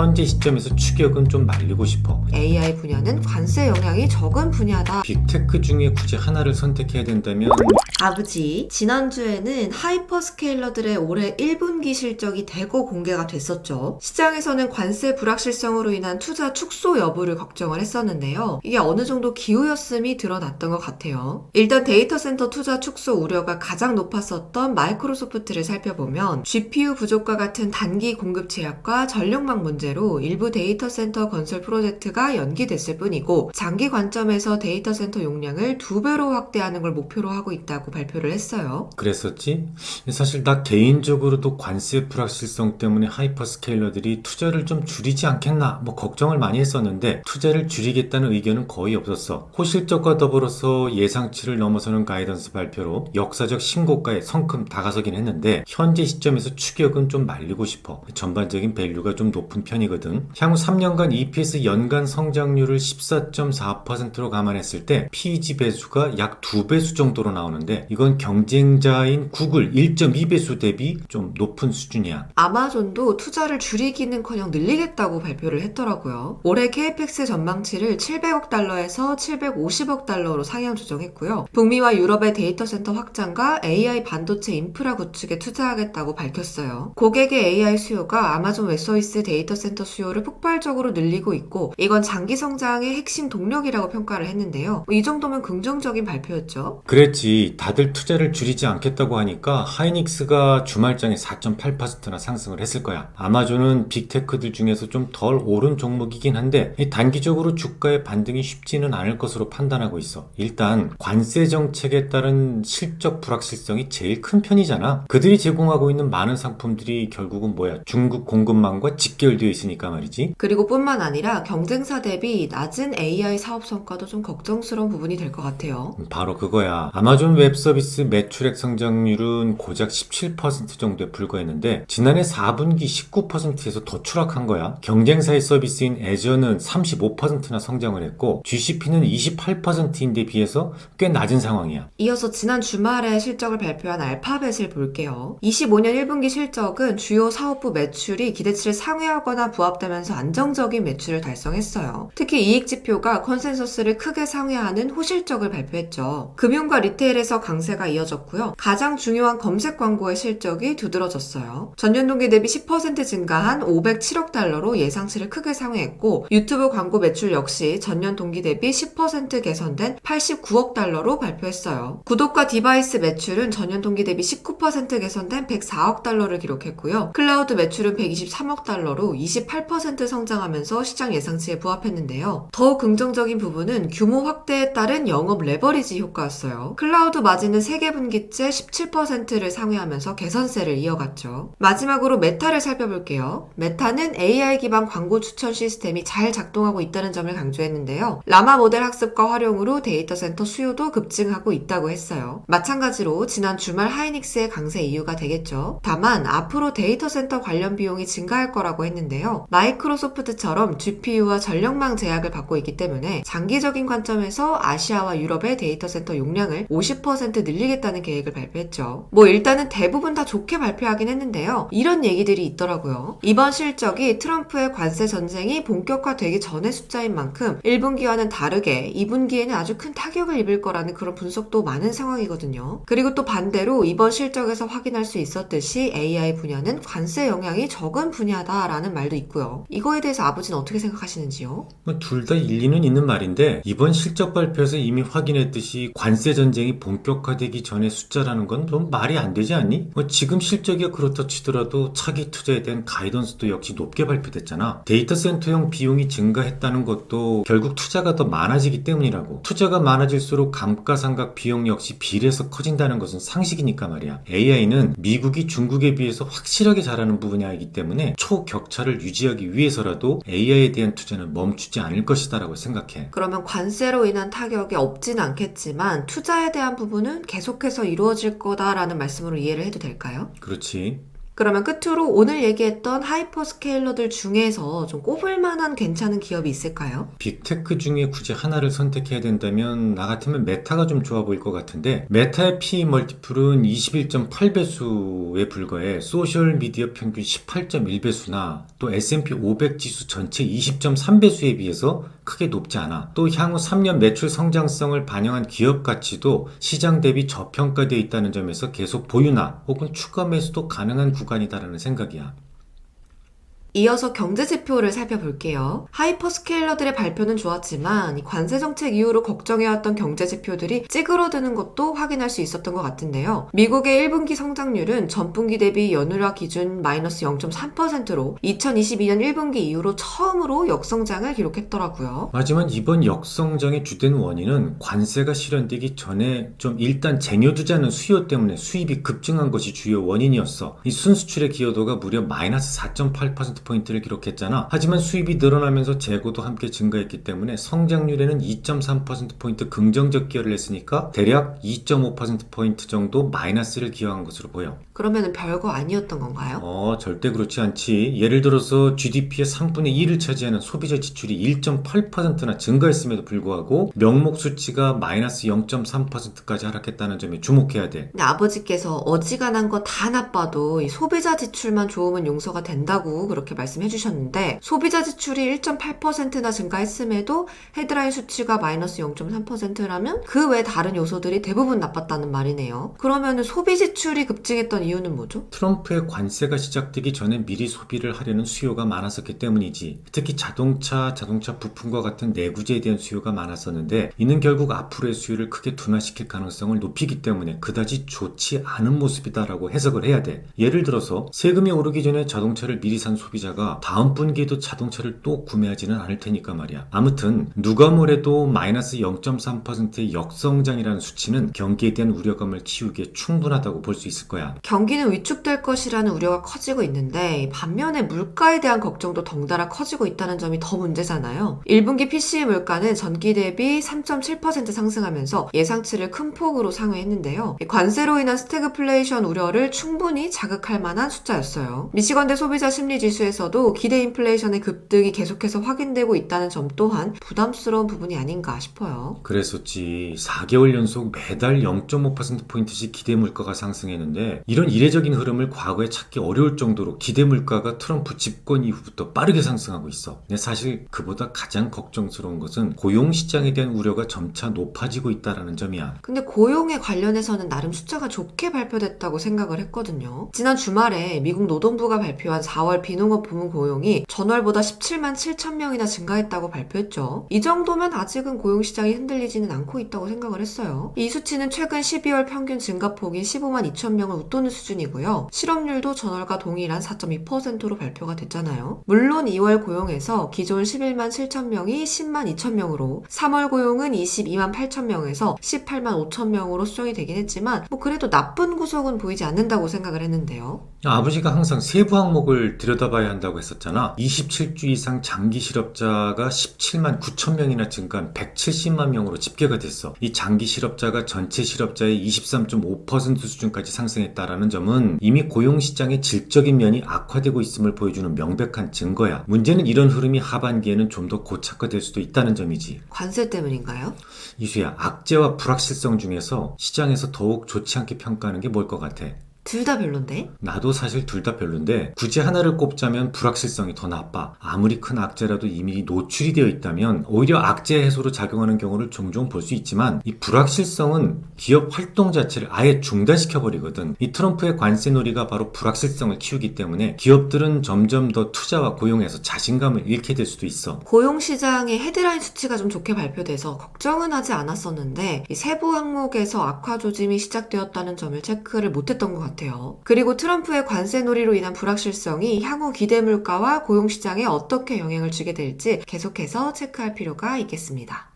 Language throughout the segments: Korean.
현재 시점에서 추격은 좀 말리고 싶어. AI 분야는 관세 영향이 적은 분야다. 빅테크 중에 굳이 하나를 선택해야 된다면 아버지, 지난주에는 하이퍼스케일러들의 올해 1분기 실적이 대거 공개가 됐었죠. 시장에서는 관세 불확실성으로 인한 투자 축소 여부를 걱정을 했었는데요. 이게 어느 정도 기우였음이 드러났던 것 같아요. 일단 데이터 센터 투자 축소 우려가 가장 높았었던 마이크로소프트를 살펴보면 GPU 부족과 같은 단기 공급 제약과 전력망 문제로 일부 데이터 센터 건설 프로젝트가 연기됐을 뿐이고 장기 관점에서 데이터 센터 용량을 두 배로 확대하는 걸 목표로 하고 있다고 발표를 했어요. 그랬었지? 사실 나 개인적으로도 관세 불확실성 때문에 하이퍼스케일러들이 투자를 좀 줄이지 않겠나 뭐 걱정을 많이 했었는데 투자를 줄이겠다는 의견은 거의 없었어. 호실적과 더불어서 예상치를 넘어서는 가이던스 발표로 역사적 신고가에 성큼 다가서긴 했는데 현재 시점에서 추격은 좀 말리고 싶어. 전반적인 밸류가 좀 높은 편이거든. 향후 3년간 EPS 연간 성장률을 14.4%로 감안했을 때 PEG 배수가 약 2배수 정도로 나오는데 이건 경쟁자인 구글 1.2배수 대비 좀 높은 수준이야. 아마존도 투자를 줄이기는커녕 늘리겠다고 발표를 했더라고요. 올해 KPX 전망치를 700억 달러에서 750억 달러로 상향 조정했고요. 북미와 유럽의 데이터 센터 확장과 AI 반도체 인프라 구축에 투자하겠다고 밝혔어요. 고객의 AI 수요가 아마존 웹서비스 데이터 센터 수요를 폭발적으로 늘리고 있고 이건 장기 성장의 핵심 동력이라고 평가를 했는데요. 이 정도면 긍정적인 발표였죠. 그랬지. 다들 투자를 줄이지 않겠다고 하니까 하이닉스가 주말장에 4.8%나 상승을 했을 거야. 아마존은 빅테크들 중에서 좀 덜 오른 종목이긴 한데 이 단기적으로 주가의 반등이 쉽지는 않을 것으로 판단하고 있어. 일단 관세 정책에 따른 실적 불확실성이 제일 큰 편이잖아. 그들이 제공하고 있는 많은 상품들이 결국은 뭐야? 중국 공급망과 직결되어 있으니까 말이지. 그리고 뿐만 아니라 경쟁사 대비 낮은 AI 사업 성과도 좀 걱정스러운 부분이 될 것 같아요. 바로 그거야. 아마존 웹 서비스 매출액 성장률은 고작 17% 정도에 불과했는데 지난해 4분기 19%에서 더 추락한 거야. 경쟁사의 서비스인 애저는 35%나 성장을 했고 GCP는 28%인데 비해서 꽤 낮은 상황이야. 이어서 지난 주말에 실적을 발표한 알파벳을 볼게요. 25년 1분기 실적은 주요 사업부 매출이 기대치를 상회하거나 부합되면서 안정적인 매출을 달성했어요. 특히 이익 지표가 컨센서스를 크게 상회하는 호실적을 발표했죠. 금융과 리테일에서 강세가 이어졌고요. 가장 중요한 검색 광고의 실적이 두드러졌어요. 전년 동기 대비 10% 증가한 507억 달러로 예상치를 크게 상회했고 유튜브 광고 매출 역시 전년 동기 대비 10% 개선된 89억 달러로 발표했어요. 구독과 디바이스 매출은 전년 동기 대비 19% 개선된 104억 달러를 기록했고요. 클라우드 매출은 123억 달러로 28% 성장하면서 시장 예상치에 부합했는데요. 더 긍정적인 부분은 규모 확대에 따른 영업 레버리지 효과였어요. 클라우드 마진은 세계 분기째 17%를 상회하면서 개선세를 이어갔죠. 마지막으로 메타를 살펴볼게요. 메타는 AI 기반 광고 추천 시스템이 잘 작동하고 있다는 점을 강조했는데요. 라마 모델 학습과 활용으로 데이터 센터 수요도 급증하고 있다고 했어요. 마찬가지로 지난 주말 하이닉스의 강세 이유가 되겠죠. 다만 앞으로 데이터 센터 관련 비용이 증가할 거라고 했는데요. 마이크로소프트처럼 GPU와 전력망 제약을 받고 있기 때문에 장기적인 관점에서 아시아와 유럽의 데이터 센터 용량을 50% 늘리겠다는 계획을 발표했죠. 뭐 일단은 대부분 다 좋게 발표하긴 했는데요. 이런 얘기들이 있더라고요. 이번 실적이 트럼프의 관세 전쟁이 본격화되기 전의 숫자인 만큼 1분기와는 다르게 2분기에는 아주 큰 타격을 입을 거라는 그런 분석도 많은 상황이거든요. 그리고 또 반대로 이번 실적에서 확인할 수 있었듯이 AI 분야는 관세 영향이 적은 분야다라는 말도 있고요. 이거에 대해서 아버지는 어떻게 생각하시는지요? 뭐둘다 일리는 있는 말인데 이번 실적 발표에서 이미 확인했듯이 관세 전쟁이 본격 화되기 전의 숫자라는 건좀 말이 안 되지 않니? 뭐 지금 실적이 그렇다 치더라도 차기 투자에 대한 가이던스도 역시 높게 발표됐잖아. 데이터 센터용 비용이 증가했다는 것도 결국 투자가 더 많아지기 때문이라고. 투자가 많아질수록 감가상각 비용 역시 비례해서 커진다는 것은 상식이니까 말이야. AI는 미국이 중국에 비해서 확실하게 잘하는 분야이기 때문에 초격차를 유지하기 위해서라도 AI에 대한 투자는 멈추지 않을 것이다라고 생각해. 그러면 관세로 인한 타격이 없진 않겠지만 투자에 대한 부분 은 계속해서 이루어질 거다라는 말씀으로 이해를 해도 될까요? 그렇지. 그러면 끝으로 오늘 얘기했던 하이퍼스케일러들 중에서 좀 꼽을 만한 괜찮은 기업이 있을까요? 빅테크 중에 굳이 하나를 선택해야 된다면 나 같으면 메타가 좀 좋아 보일 것 같은데 메타의 P 멀티플은 21.8배수에 불과해 소셜 미디어 평균 18.1배수나 또 S&P 500 지수 전체 20.3배수에 비해서 크게 높지 않아. 또 향후 3년 매출 성장성을 반영한 기업 가치도 시장 대비 저평가되어 있다는 점에서 계속 보유나 혹은 추가 매수도 가능한 구간 이다라는 생각이야. 이어서 경제 지표를 살펴볼게요. 하이퍼스케일러들의 발표는 좋았지만 이 관세 정책 이후로 걱정해왔던 경제 지표들이 찌그러드는 것도 확인할 수 있었던 것 같은데요. 미국의 1분기 성장률은 전분기 대비 연율화 기준 마이너스 0.3%로 2022년 1분기 이후로 처음으로 역성장을 기록했더라고요. 하지만 이번 역성장의 주된 원인은 관세가 실현되기 전에 좀 일단 쟁여두자는 수요 때문에 수입이 급증한 것이 주요 원인이었어. 이 순수출의 기여도가 무려 마이너스 4.8% 포인트를 기록했잖아. 하지만 수입이 늘어나면서 재고도 함께 증가했기 때문에 성장률에는 2.3%포인트 긍정적 기여를 했으니까 대략 2.5%포인트 정도 마이너스를 기여한 것으로 보여. 그러면 별거 아니었던 건가요? 어, 절대 그렇지 않지. 예를 들어서 GDP의 3분의 1을 차지하는 소비자 지출이 1.8%나 증가했음에도 불구하고 명목 수치가 마이너스 0.3%까지 하락했다는 점에 주목해야 돼. 근데 아버지께서 어지간한 거 다 나빠도 이 소비자 지출만 좋으면 용서가 된다고 그 렇게 말씀해 주셨는데 소비자 지출이 1.8%나 증가했음에도 헤드라인 수치가 마이너스 0.3%라면 그 외 다른 요소들이 대부분 나빴다는 말이네요. 그러면 소비 지출이 급증했던 이유는 뭐죠? 트럼프의 관세가 시작되기 전에 미리 소비를 하려는 수요가 많았었기 때문이지. 특히 자동차, 자동차 부품과 같은 내구재에 대한 수요가 많았었는데 이는 결국 앞으로의 수요를 크게 둔화시킬 가능성을 높이기 때문에 그다지 좋지 않은 모습이다라고 해석을 해야 돼. 예를 들어서 세금이 오르기 전에 자동차를 미리 산 소비 자가 다음 분기에도 자동차를 또 구매하지는 않을 테니까 말이야. 아무튼 누가 뭐래도 마이너스 0.3%의 역성장이라는 수치는 경기에 대한 우려감을 키우기에 충분하다고 볼 수 있을 거야. 경기는 위축될 것이라는 우려가 커지고 있는데 반면에 물가에 대한 걱정도 덩달아 커지고 있다는 점이 더 문제잖아요. 1분기 PCE 물가는 전기 대비 3.7% 상승하면서 예상치를 큰 폭으로 상회했는데요. 관세로 인한 스태그플레이션 우려를 충분히 자극할 만한 숫자였어요. 미시건대 소비자 심리 지수 에서도 기대 인플레이션의 급등이 계속해서 확인되고 있다는 점 또한 부담스러운 부분이 아닌가 싶어요. 그랬었지. 4개월 연속 매달 0.5%포인트씩 기대 물가가 상승했는데 이런 이례적인 흐름을 과거에 찾기 어려울 정도로 기대 물가가 트럼프 집권 이후부터 빠르게 상승하고 있어. 근데 사실 그보다 가장 걱정스러운 것은 고용 시장에 대한 우려가 점차 높아지고 있다라는 점이야. 근데 고용에 관련해서는 나름 숫자가 좋게 발표됐다고 생각을 했거든요. 지난 주말에 미국 노동부가 발표한 4월 비농업 부문 고용이 전월보다 17만 7천 명이나 증가했다고 발표했죠. 이 정도면 아직은 고용 시장이 흔들리지는 않고 있다고 생각을 했어요. 이 수치는 최근 12월 평균 증가폭이 15만 2천 명을 웃도는 수준이고요. 실업률도 전월과 동일한 4.2%로 발표가 됐잖아요. 물론 2월 고용에서 기존 11만 7천 명이 10만 2천 명으로 3월 고용은 22만 8천 명에서 18만 5천 명으로 수정이 되긴 했지만 뭐 그래도 나쁜 구석은 보이지 않는다고 생각을 했는데요. 아버지가 항상 세부 항목을 들여다봐야 한다고 했었잖아. 27주 이상 장기 실업자가 17만 9천 명이나 증가한 170만 명으로 집계가 됐어. 이 장기 실업자가 전체 실업자의 23.5% 수준까지 상승했다라는 점은 이미 고용 시장의 질적인 면이 악화되고 있음을 보여주는 명백한 증거야. 문제는 이런 흐름이 하반기에는 좀 더 고착화될 수도 있다는 점이지. 관세 때문인가요? 이수야, 악재와 불확실성 중에서 시장에서 더욱 좋지 않게 평가하는 게 뭘 것 같아? 둘 다 별론데? 나도 사실 둘 다 별론데 굳이 하나를 꼽자면 불확실성이 더 나빠. 아무리 큰 악재라도 이미 노출이 되어 있다면 오히려 악재 해소로 작용하는 경우를 종종 볼 수 있지만 이 불확실성은 기업 활동 자체를 아예 중단시켜 버리거든. 이 트럼프의 관세 놀이가 바로 불확실성을 키우기 때문에 기업들은 점점 더 투자와 고용에서 자신감을 잃게 될 수도 있어. 고용 시장의 헤드라인 수치가 좀 좋게 발표돼서 걱정은 하지 않았었는데 이 세부 항목에서 악화 조짐이 시작되었다는 점을 체크를 못했던 것 같아 요. 그리고 트럼프의 관세 놀이로 인한 불확실성이 향후 기대 물가와 고용 시장에 어떻게 영향을 주게 될지 계속해서 체크할 필요가 있겠습니다.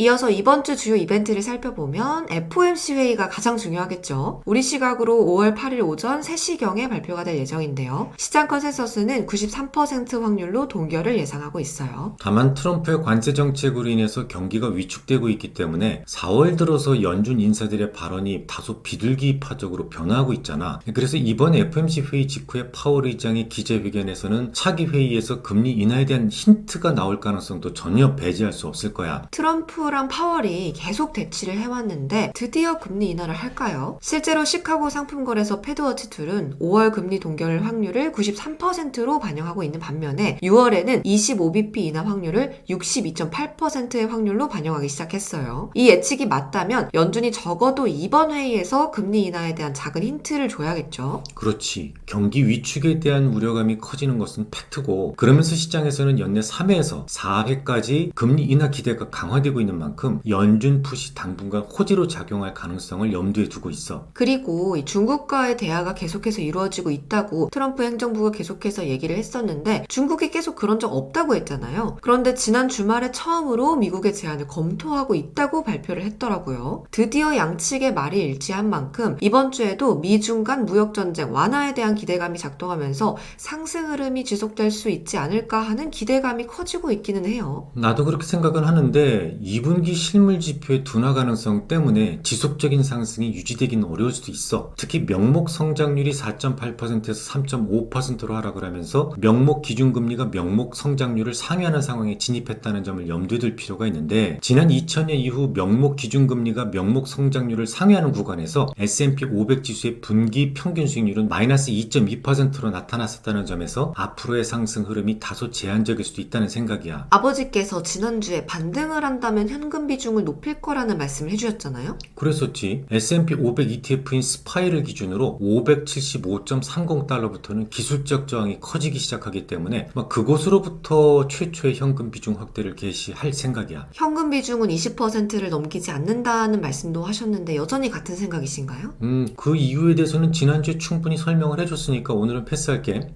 이어서 이번 주 주요 이벤트를 살펴보면 FOMC 회의가 가장 중요하겠죠. 우리 시각으로 5월 8일 오전 3시경에 발표가 될 예정인데요. 시장 컨센서스는 93% 확률로 동결을 예상하고 있어요. 다만 트럼프의 관세 정책으로 인해서 경기가 위축되고 있기 때문에 4월 들어서 연준 인사들의 발언이 다소 비둘기파적으로 변화하고 있잖아. 그래서 이번 FMC 회의 직후에 파월 의장의 기자회견에서는 차기 회의에서 금리 인하에 대한 힌트가 나올 가능성도 전혀 배제할 수 없을 거야. 트럼프 랑 파월이 계속 대치를 해왔는데 드디어 금리 인하를 할까요? 실제로 시카고 상품거래소 패드워치 툴은 5월 금리 동결 확률을 93%로 반영하고 있는 반면에 6월에는 25bp 인하 확률을 62.8%의 확률로 반영하기 시작했어요. 이 예측이 맞다면 연준이 적어도 이번 회의에서 금리 인하에 대한 작은 힌트를 줘야겠죠. 그렇지. 경기 위축에 대한 우려감이 커지는 것은 팩트고, 그러면서 시장에서는 연내 3회에서 4회까지 금리 인하 기대가 강화되고 있는 만큼 연준 푸시 당분간 호재로 작용할 가능성을 염두에 두고 있어. 그리고 이 중국과의 대화가 계속해서 이루어지고 있다고 트럼프 행정부가 계속해서 얘기를 했었는데 중국이 계속 그런 적 없다고 했잖아요. 그런데 지난 주말에 처음으로 미국의 제안을 검토하고 있다고 발표를 했더라고요. 드디어 양측의 말이 일치한 만큼 이번 주에도 미중 간 무역 전쟁 완화에 대한 기대감이 작동하면서 상승 흐름이 지속될 수 있지 않을까 하는 기대감이 커지고 있기는 해요. 나도 그렇게 생각은 하는데 2분기 실물 지표의 둔화 가능성 때문에 지속적인 상승이 유지되기는 어려울 수도 있어. 특히 명목 성장률이 4.8%에서 3.5%로 하락을 하면서 명목 기준금리가 명목 성장률을 상회하는 상황에 진입했다는 점을 염두에 둘 필요가 있는데 지난 2000년 이후 명목 기준금리가 명목 성장률을 상회하는 구간에서 S&P 500 지수의 분기 평균 수익률은 마이너스 2.2%로 나타났었다는 점에서 앞으로의 상승 흐름이 다소 제한적일 수도 있다는 생각이야. 아버지께서 지난주에 반등을 한다면 현금 비중을 높일 거라는 말씀을 해주셨잖아요. 그랬었지. S&P 500 ETF인 스파이를 기준으로 575.30달러부터는 기술적 저항이 커지기 시작하기 때문에 막 그곳으로부터 최초의 현금 비중 확대를 개시할 생각이야. 현금 비중은 20%를 넘기지 않는다는 말씀도 하셨는데 여전히 같은 생각이신가요? 음, 그 이유에 대해서는 지난주에 충분히 설명을 해줬으니까 오늘은 패스할게.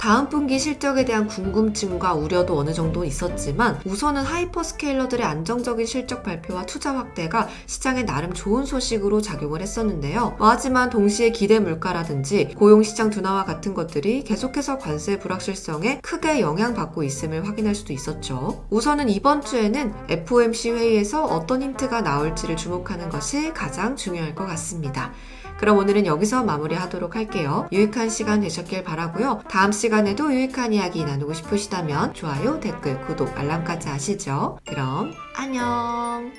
다음 분기 실적에 대한 궁금증과 우려도 어느 정도 있었지만 우선은 하이퍼스케일러들의 안정적인 실적 발표와 투자 확대가 시장에 나름 좋은 소식으로 작용을 했었는데요. 뭐 하지만 동시에 기대 물가라든지 고용 시장 둔화와 같은 것들이 계속해서 관세 불확실성에 크게 영향받고 있음을 확인할 수도 있었죠. 우선은 이번 주에는 FOMC 회의에서 어떤 힌트가 나올지를 주목하는 것이 가장 중요할 것 같습니다. 그럼 오늘은 여기서 마무리하도록 할게요. 유익한 시간 되셨길 바라고요. 다음 시간에도 유익한 이야기 나누고 싶으시다면 좋아요, 댓글, 구독, 알람까지 하시죠. 그럼 안녕.